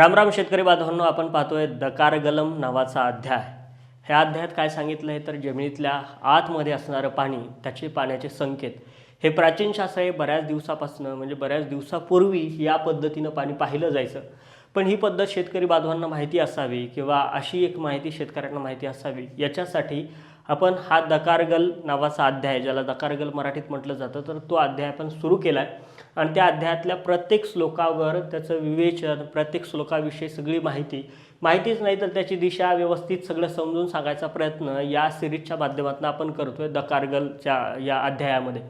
रामराम शेतकरी बांधवांनो आपण पाहतोय दकारगलम नावाचा अध्याय. ह्या अध्यायात काय सांगितलं आहे तर जमिनीतल्या आतमध्ये असणारं पाणी त्याचे पाण्याचे संकेत. हे प्राचीन शास्त्र आहे बऱ्याच दिवसापासून म्हणजे बऱ्याच दिवसापूर्वी या पद्धतीनं पाणी पाहिलं जायचं. पण ही पद्धत शेतकरी बांधवांना माहिती असावी किंवा अशी एक माहिती शेतकऱ्यांना माहिती असावी याच्यासाठी आपण हा दकारगल नावाचा अध्याय ज्याला दकारगल मराठीत म्हटलं जातं तर तो अध्याय आपण सुरू केला आहे आणि त्या अध्यायातल्या प्रत्येक श्लोकावर त्याचं विवेचन प्रत्येक श्लोकाविषयी सगळी माहिती. माहितीच नाही तर त्याची दिशा व्यवस्थित सगळं समजून सांगायचा प्रयत्न या सिरीजच्या माध्यमातून आपण करतोय दकारगलच्या या अध्यायामध्ये.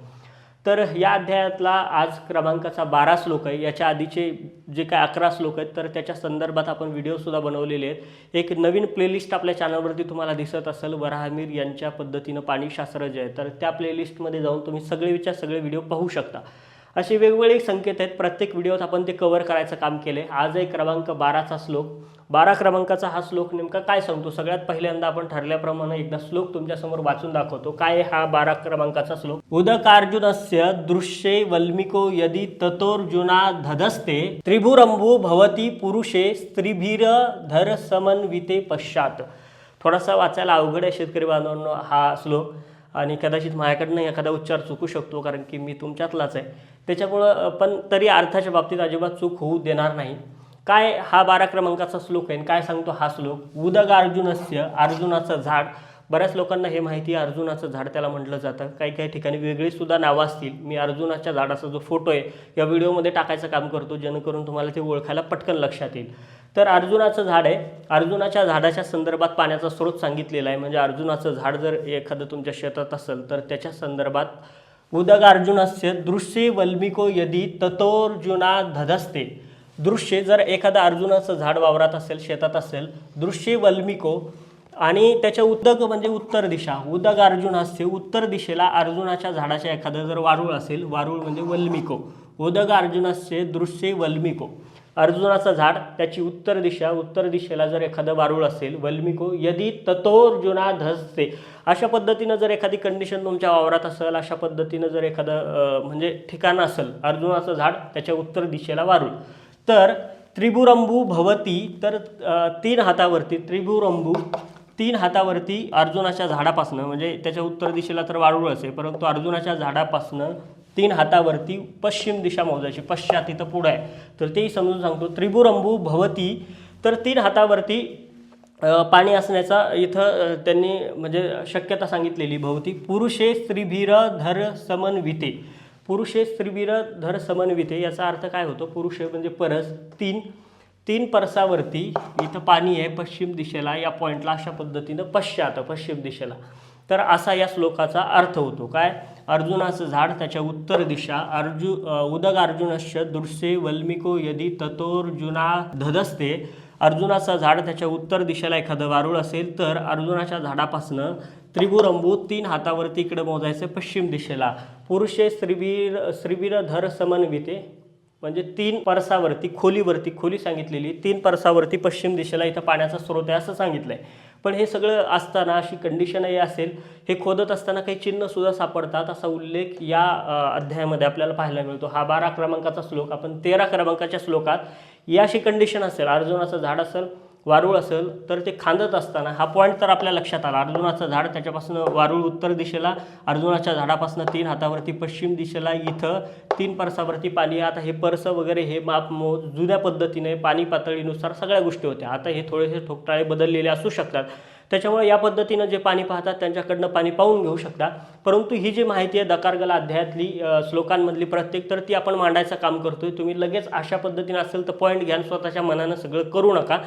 तर या अध्यायातला आज क्रमांकाचा बारा श्लोक आहे. याच्या आधीचे जे काय अकरा श्लोक आहेत तर त्याच्या संदर्भात आपण व्हिडिओसुद्धा बनवलेले आहेत. एक नवीन प्लेलिस्ट आपल्या चॅनलवरती तुम्हाला दिसत असेल वराहमीर यांच्या पद्धतीनं पाणीशास्त्र जे आहे तर त्या प्लेलिस्टमध्ये जाऊन तुम्ही सगळे विचार सगळे व्हिडिओ पाहू शकता. असे वेगवेगळे संकेत आहेत. प्रत्येक व्हिडिओत आपण ते कव्हर करायचं काम केले आज क्रमांक बाराचा श्लोक. बारा क्रमांकाचा हा श्लोक नेमका काय सांगतो? सगळ्यात पहिल्यांदा आपण ठरल्याप्रमाणे एकदा श्लोक तुमच्यासमोर वाचून दाखवतो. काय हा बारा क्रमांकाचा श्लोक? उदकार्जुनस्य दृश्ये वल्मिको यदि ततोर्जुना धदस्ते त्रिभुरंभू भवती पुरुषे स्त्रीभीर धर समन्विते पश्चात. थोडासा वाचायला अवघड आहे शेतकरी बांधवांनो हा श्लोक. आणि कदाचित माझ्याकडनं एखादा उच्चार चुकू शकतो कारण की मी तुमच्यातलाच आहे. त्याच्यामुळं पण तरी अर्थाच्या बाबतीत अजिबात चूक होऊ देणार नाही. काय हा बारा क्रमांकाचा श्लोक आहे आणि काय सांगतो हा श्लोक? उदग अर्जुनस्य अर्जुनाचं झाड. बऱ्याच लोकांना हे माहिती आहे अर्जुनाचं झाड त्याला म्हटलं जातं. काही काही ठिकाणी वेगळी सुद्धा नावं असतील. मी अर्जुनाच्या झाडाचा जो फोटो आहे या व्हिडिओमध्ये टाकायचं काम करतो जेणेकरून तुम्हाला ते ओळखायला पटकन लक्षात येईल. तर अर्जुनाचं झाड आहे. अर्जुनाच्या झाडाच्या संदर्भात पाण्याचा स्रोत सांगितलेला आहे. म्हणजे अर्जुनाचं झाड जर एखादं तुमच्या शेतात असेल तर त्याच्या संदर्भात उदग अर्जुनस्य दृश्ये वल्मिको यदी ततोर्जुना धदस्ते दृश्य जर एखादं अर्जुनाचं झाड वावरात असेल शेतात असेल दृश्ये वल्मिको आणि त्याच्या उदक म्हणजे उत्तर दिशा उदक अर्जुनास्य उत्तर दिशेला अर्जुनाच्या झाडाच्या एखादं जर वारुळ असेल वारुळ म्हणजे वल्मिको उदक अर्जुनास्य दृश्ये वल्मिको. अर्जुनाचं झाड त्याची उत्तर दिशा उत्तर दिशेला जर एखादं वारुळ असेल वल्मिको यदी ततोर्जुना धसते. अशा पद्धतीनं जर एखादी कंडिशन तुमच्या वावरात असेल अशा पद्धतीनं जर एखादं म्हणजे ठिकाण असेल अर्जुनाचं झाड त्याच्या उत्तर दिशेला वारुळ. तर त्रिभुरंबू भवती तर तीन हातावरती त्रिभुरंबू तीन हातावरती अर्जुनाच्या झाडापासनं म्हणजे त्याच्या उत्तर दिशेला तर वारूळ असेल परंतु अर्जुनाच्या झाडापासनं तीन हातावरती पश्चिम दिशा मोजायची पश्चात इथं पुढं आहे. तर तेही समजून सांगतो त्रिभुरंबू भवती. तर तीन हातावरती पाणी असण्याचा इथं त्यांनी म्हणजे शक्यता सांगितलेली भवती. पुरुषे स्त्रीभीर धर समन्विते. पुरुषे स्त्रीभीर धर समन्विते याचा अर्थ काय होतो? पुरुषे म्हणजे परस तीन तीन परसावरती इथं पाणी आहे पश्चिम दिशेला या पॉईंटला अशा पद्धतीनं पश्चात पश्चिम दिशेला. तर असा या श्लोकाचा अर्थ होतो. काय? अर्जुनाचं झाड त्याच्या उत्तर दिशा. अर्जु उदक उदग दृश्ये वल्मिको यदी ततोर्जुना धदस्ते. अर्जुनाचं झाड त्याच्या उत्तर दिशेला एखादं वारुळ असेल तर अर्जुनाच्या झाडापासनं त्रिभुरंबू तीन हातावरती इकडे मोजायचं पश्चिम दिशेला. पुरुषे श्रीवीर स्त्रीवीर धर समन्विते म्हणजे तीन परसावरती खोलीवरती खोली सांगितलेली तीन परसावरती पश्चिम दिशेला इथं पाण्याचा स्रोत आहे असं सांगितलं आहे पण हे सगळं असताना अशी कंडिशनही असेल हे खोदत असताना काही चिन्हसुद्धा सापडतात असा उल्लेख या अध्यायामध्ये आपल्याला पाहायला मिळतो. हा बारा क्रमांकाचा श्लोक आपण तेरा क्रमांकाच्या श्लोकात या अशी कंडिशन असेल. अर्जुनाचं झाड असेल वारूळ असेल तर ते खांदत असताना हा पॉईंट तर आपल्या लक्षात आला. अर्जुनाचं झाड त्याच्यापासून वारूळ उत्तर दिशेला अर्जुनाच्या झाडापासून तीन हातावरती पश्चिम दिशेला इथं तीन परसावरती पाणी आता हे परस वगैरे हे माप मो जुन्या पद्धतीने पाणी पातळीनुसार सगळ्या गोष्टी होत्या. आता हे थोडेसे ठोकटाळे बदललेले असू शकतात. त्याच्यामुळे या पद्धतीनं जे पाणी पाहतात त्यांच्याकडनं पाणी पाहून घेऊ शकता परंतु ही जी माहिती आहे दकारगला अध्यायातली श्लोकांमधली प्रत्येक तर ती आपण मांडायचं काम करतोय. तुम्ही लगेच अशा पद्धतीनं असेल तर पॉईंट घ्या स्वतःच्या मनानं सगळं करू नका.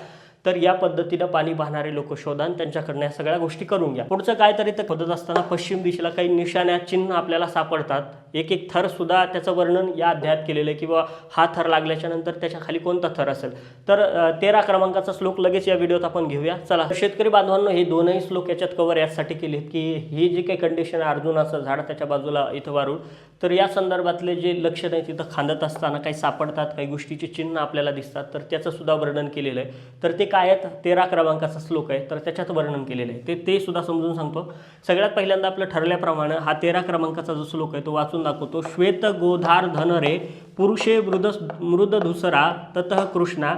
तर या पद्धतीनं पाणी पाहणारे लोक शोधा आणि त्यांच्याकडनं या सगळ्या गोष्टी करून घ्या. पुढचं काय तरी ते खोदत असताना पश्चिम दिशेला काही निशाण्या चिन्ह आपल्याला सापडतात. एक एक थरसुद्धा त्याचं वर्णन या अध्यायात केलेलं आहे किंवा हा थर लागल्याच्या नंतर त्याच्याखाली कोणता थर असेल. तर तेरा क्रमांकाचा श्लोक लगेच या व्हिडिओत आपण घेऊया. चला. शेतकरी बांधवांनो हे दोनही श्लोक याच्यात कवर यासाठी केले आहेत की ही जी काही कंडिशन आहे अर्जुनाचं झाड त्याच्या बाजूला इथं वारूळ तर या संदर्भातले जे लक्ष आहे तिथं खांदत असताना काही सापडतात काही गोष्टीचे चिन्ह आपल्याला दिसतात तर त्याचं सुद्धा वर्णन केलेलं आहे. तर ते काय आहेत? तेरा क्रमांकाचा श्लोक आहे तर त्याच्यात वर्णन केलेलं आहे. ते ते सुद्धा समजून सांगतो. सगळ्यात पहिल्यांदा आपलं ठरल्याप्रमाणे हा तेरा क्रमांकाचा जो श्लोक आहे तो वाचून दाखवतो श्वेत गोधार धनरे पुरुषे मृद मृद धुसरा ततः कृष्णा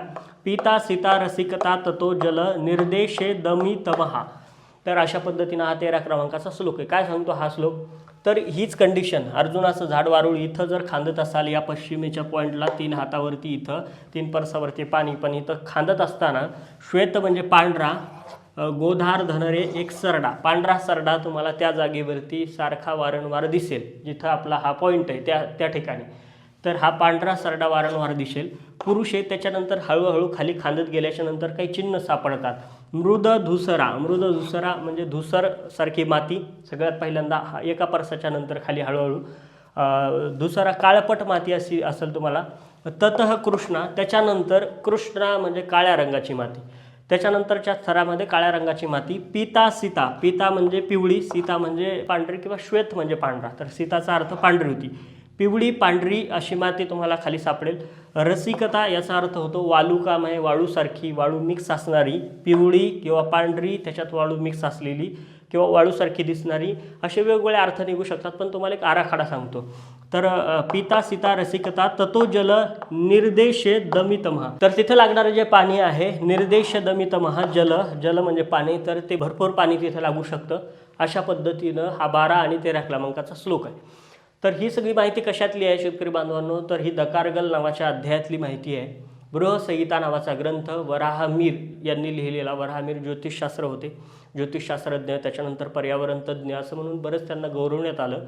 पिता सीता रसिकता ततो जल निर्देशे दमी तमहा. तर अशा पद्धतीनं हा तेरा क्रमांकाचा श्लोक आहे. काय सांगतो हा श्लोक? तर हीच कंडिशन अर्जुनाचं झाड वारुळ इथं जर खांदत असाल या पश्चिमेच्या पॉईंटला तीन हातावरती इथं तीन परसावरती पाणी पण इथं खांदत असताना श्वेत म्हणजे पांढरा गोधार धनरे एक सरडा पांढरा सरडा तुम्हाला त्या जागेवरती सारखा वारंवार दिसेल जिथं आपला हा पॉईंट आहे त्या त्या ठिकाणी. तर हा पांढरा सरडा वारंवार दिसेल. पुरुष आहे त्याच्यानंतर हळूहळू खाली खांदत गेल्याच्यानंतर काही चिन्ह सापडतात. मृद धुसरा मृद धुसरा म्हणजे धुसर सारखी माती सगळ्यात पहिल्यांदा हा एका परसाच्या नंतर खाली हळूहळू धुसरा काळपट माती अशी असेल तुम्हाला. ततः कृष्णा त्याच्यानंतर कृष्णा म्हणजे काळ्या रंगाची माती. त्याच्यानंतरच्या थरामध्ये काळ्या रंगाची माती पिता सीता. पिता म्हणजे पिवळी सीता म्हणजे पांढरी किंवा श्वेत म्हणजे पांढरा. तर सीताचा अर्थ पांढरी होती. पिवळी पांढरी अशी माती तुम्हाला खाली सापडेल. रसिकता याचा अर्थ होतो वालुकामय वाळूसारखी वाळू मिक्स असणारी. पिवळी किंवा पांढरी त्याच्यात वाळू मिक्स असलेली किंवा वाळूसारखी दिसणारी. असे वेगवेगळे अर्थ निघू शकतात पण तुम्हाला एक आराखडा सांगतो. तर पिता सीता रसिकता ततो जल निर्देश दमितमहा तर तिथे लागणारं जे पाणी आहे निर्देश दमितमहा जल. जल म्हणजे पाणी तर ते भरपूर पाणी तिथे लागू शकतं. अशा पद्धतीनं हा बारा आणि तेरा क्रमांकाचा श्लोक आहे. तर ही सगळी माहिती कशातली आहे शेतकरी बांधवांनो? तर ही दकारगल नावाच्या अध्यायातली माहिती आहे. बृहसंहिता नावाचा ग्रंथ वराहमीर यांनी लिहिलेला. वराहमीर ज्योतिषशास्त्र होते. ज्योतिषशास्त्रज्ञ त्याच्यानंतर पर्यावरण तज्ज्ञ असं म्हणून बरंच त्यांना गौरवण्यात आलं.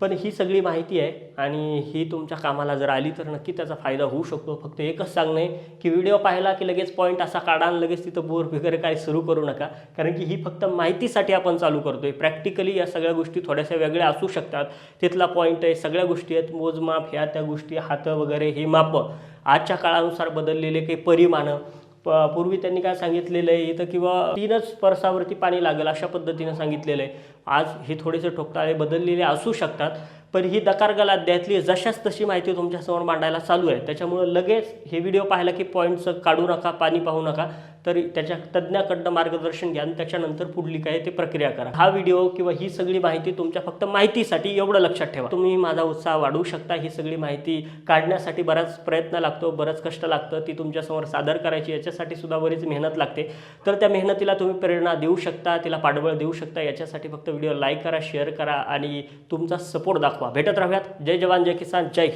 पण ही सगळी माहिती आहे आणि ही तुमच्या कामाला जर आली तर नक्की त्याचा फायदा होऊ शकतो. फक्त एकच सांगणं आहे की व्हिडिओ पाहिला की लगेच पॉईंट असा काढा आणि लगेच तिथं बोर वगैरे काय सुरू करू नका. कारण की ही फक्त माहितीसाठी आपण चालू करतो आहे प्रॅक्टिकली या सगळ्या गोष्टी थोड्याशा वेगळ्या असू शकतात. तिथला पॉईंट आहे सगळ्या गोष्टी आहेत. मोजमाप ह्या त्या गोष्टी हातं वगैरे हे मापं. आजच्या काळानुसार बदललेले काही परिमाणं प पूर्वी त्यांनी काय सांगितलेलं आहे इथं किंवा तीनच परसावरती पाणी लागेल अशा पद्धतीनं सांगितलेलं आहे. आज हे थोडेसे ठोकताळे बदललेले असू शकतात पण ही दकारगल अध्यायातली जशाच तशी माहिती तुमच्यासमोर मांडायला चालू आहे. त्याच्यामुळं लगेच हे व्हिडिओ पाहिला की पॉईंटचं काढू नका पाणी पाहू नका. तर त्याच्या तज्ज्ञाकडनं मार्गदर्शन घ्या आणि त्याच्यानंतर पुढली काय ते प्रक्रिया करा. हा व्हिडिओ किंवा ही सगळी माहिती तुमच्या फक्त माहितीसाठी एवढं लक्षात ठेवा. तुम्ही माझा उत्साह वाढवू शकता. ही सगळी माहिती काढण्यासाठी बराच प्रयत्न लागतो बरंच कष्ट लागतं. ती तुमच्यासमोर सादर करायची याच्यासाठी सुद्धा बरीच मेहनत लागते. तर त्या मेहनतीला तुम्ही प्रेरणा देऊ शकता तिला पाठबळ देऊ शकता. याच्यासाठी फक्त व्हिडिओ लाईक करा शेअर करा आणि तुमचा सपोर्ट दाखवा. भेटत राहूयात. जय जवान जय किसान जय